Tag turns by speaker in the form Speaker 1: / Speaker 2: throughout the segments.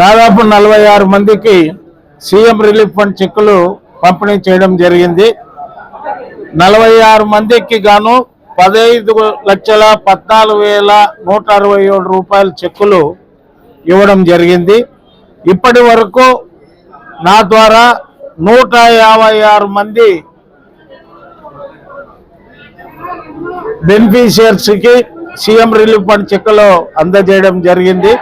Speaker 1: దాదాపు నలభై ఆరు మందికి సీఎం రిలీఫ్ ఫండ్ చెక్కులు పంపిణీ చేయడం జరిగింది. నలభై ఆరు మందికి గాను పదహైదు లక్షల పద్నాలుగు వేల నూట అరవై ఏడు రూపాయల చెక్కులు ఇవ్వడం జరిగింది. ఇప్పటి వరకు నా ద్వారా నూట యాభై ఆరు మంది బెనిఫిషియర్స్కి సీఎం రిలీఫ్ ఫండ్ చెక్కులు అందజేయడం జరిగింది.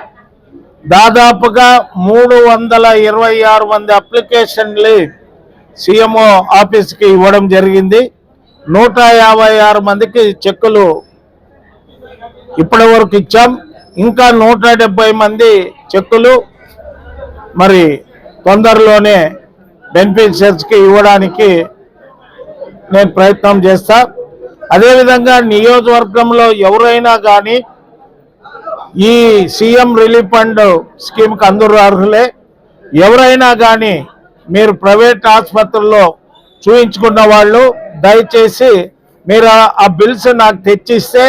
Speaker 1: దాదాపుగా మూడు వందల ఇరవై ఆరు మంది అప్లికేషన్లు సీఎంఓ ఆఫీస్కి ఇవ్వడం జరిగింది. నూట యాభై ఆరు మందికి చెక్కులు ఇప్పటి వరకు ఇచ్చాం. ఇంకా నూట డెబ్బై మంది చెక్కులు మరి తొందరలోనే బెనిఫిషియర్స్కి ఇవ్వడానికి నేను ప్రయత్నం చేస్తా. అదేవిధంగా నియోజకవర్గంలో ఎవరైనా కానీ ఈ సీఎం రిలీఫ్ ఫండ్ స్కీమ్కి అందరూ అర్హులే. ఎవరైనా కానీ మీరు ప్రైవేట్ ఆసుపత్రుల్లో చూయించుకున్న వాళ్ళు దయచేసి మీరు ఆ- బిల్స్ నాకు తెచ్చిస్తే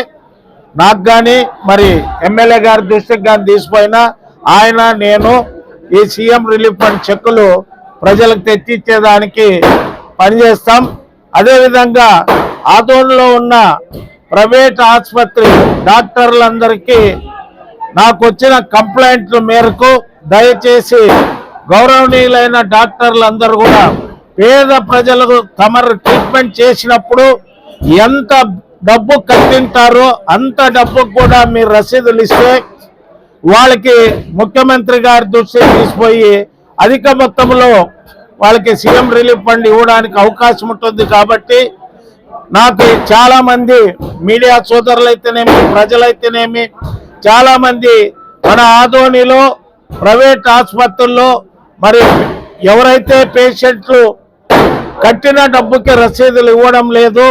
Speaker 1: నాకు కానీ మరి ఎమ్మెల్యే గారి దృష్టికి కానీ తీసిపోయినా ఆయన నేను ఈ సీఎం రిలీఫ్ ఫండ్ చెక్కులు ప్రజలకు తెచ్చిచ్చేదానికి పనిచేస్తాం. అదేవిధంగా ఆదోళనలో ఉన్న ప్రైవేట్ ఆసుపత్రి డాక్టర్లందరికీ నాకు వచ్చిన కంప్లైంట్ల మేరకు దయచేసి గౌరవనీయులైన డాక్టర్లు అందరు కూడా పేద ప్రజలకు తమరు ట్రీట్మెంట్ చేసినప్పుడు ఎంత డబ్బు కట్టింటారో అంత డబ్బు కూడా మీరు రసీదులు ఇస్తే వాళ్ళకి ముఖ్యమంత్రి గారి దృష్టికి తీసిపోయి అధిక మొత్తంలో వాళ్ళకి సీఎం రిలీఫ్ ఫండ్ ఇవ్వడానికి అవకాశం ఉంటుంది కాబట్టి నాకు చాలామంది మీడియా సోదరులైతేనేమి ప్రజలైతేనేమి చాలా మంది మన ఆదోనిలో ప్రైవేట్ ఆసుపత్రుల్లో మరి ఎవరైతే పేషెంట్లు కట్టిన డబ్బుకి రసీదులు ఇవ్వడం లేదు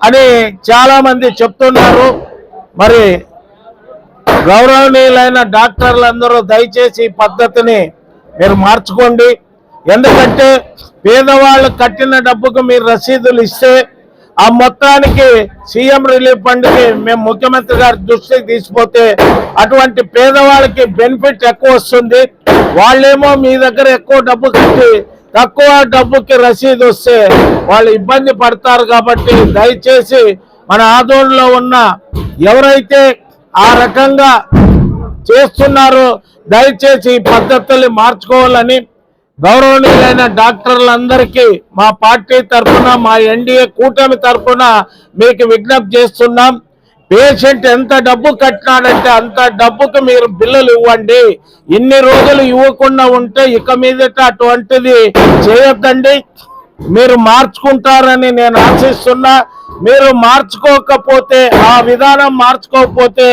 Speaker 1: అని చాలా మంది చెప్తున్నారు. మరి గౌరవనీయులైన డాక్టర్లందరూ దయచేసి ఈ పద్ధతిని మీరు మార్చుకోండి. ఎందుకంటే పేదవాళ్ళు కట్టిన డబ్బుకు మీరు రసీదులు ఇస్తే ఆ మొత్తానికి సీఎం రిలీఫ్ ఫండ్కి మేము ముఖ్యమంత్రి గారి దృష్టికి తీసిపోతే అటువంటి పేదవాళ్ళకి బెనిఫిట్ ఎక్కువ వస్తుంది. వాళ్ళేమో మీ దగ్గర ఎక్కువ డబ్బు కట్టి తక్కువ డబ్బుకి రసీదు వస్తే వాళ్ళు ఇబ్బంది పడతారు కాబట్టి దయచేసి మన ఆదోళనలో ఉన్న ఎవరైతే ఆ రకంగా చేస్తున్నారో దయచేసి ఈ పద్ధతుల్ని మార్చుకోవాలని గౌరవనీయులైన డాక్టర్లందరికీ మా పార్టీ తరఫున మా ఎన్డీఏ కూటమి తరఫున మీకు విజ్ఞప్తి చేస్తున్నాం. పేషెంట్ ఎంత డబ్బు కట్టినాడంటే అంత డబ్బుకి మీరు బిల్లులు ఇవ్వండి. ఇన్ని రోజులు ఇవ్వకుండా ఉంటే ఇక మీదట అటువంటిది చేయొద్దండి మీరు మార్చుకుంటారని నేను ఆశిస్తున్నా. మీరు మార్చుకోకపోతే ఆ విధానం మార్చుకోకపోతే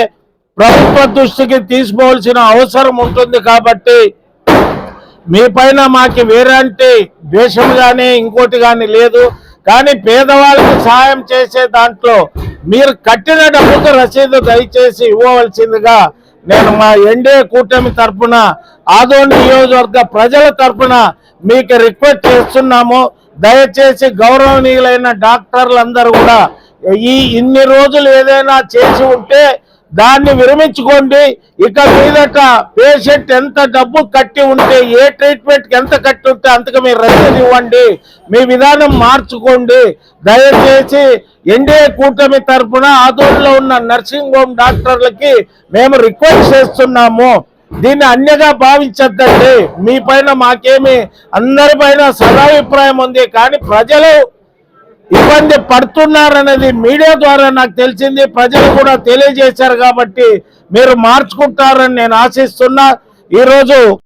Speaker 1: ప్రభుత్వ దృష్టికి తీసుకోవాల్సిన అవసరం ఉంటుంది కాబట్టి మీ పైన మాకు వేరంటి ద్వేషం కానీ ఇంకోటి కానీ లేదు. కానీ పేదవాళ్ళకి సహాయం చేసే దాంట్లో మీరు కట్టిన డబ్బుకు రసీదు దయచేసి ఇవ్వవలసిందిగా నేను మా ఎన్డీఏ కూటమి తరఫున ఆదోని నియోజకవర్గ ప్రజల తరఫున మీకు రిక్వెస్ట్ చేస్తున్నాము. దయచేసి గౌరవనీయులైన డాక్టర్లందరూ కూడా ఈ ఇన్ని రోజులు ఏదైనా చేసి ఉంటే దాన్ని విరమించుకోండి. ఇక మీదట పేషెంట్ ఎంత డబ్బు కట్టి ఉంటే ఏ ట్రీట్మెంట్కి ఎంత కట్టి ఉంటే అంతకు మీరు రసీదు ఇవ్వండి. మీ విధానం మార్చుకోండి. దయచేసి ఎన్డీఏ కూటమి తరఫున ఆదోళనలో ఉన్న నర్సింగ్ హోమ్ డాక్టర్లకి మేము రిక్వెస్ట్ చేస్తున్నాము. దీన్ని అన్యగా భావించద్దండి. మీ పైన మాకేమి అందరి పైన సదాభిప్రాయం ఉంది. కానీ ప్రజలు ఇబ్బంది పడుతున్నారనేది మీడియా ద్వారా నాకు తెలిసింది. ప్రజలు కూడా తెలియజేశారు కాబట్టి మీరు మార్చుకుంటారని నేను ఆశిస్తున్నా. ఈరోజు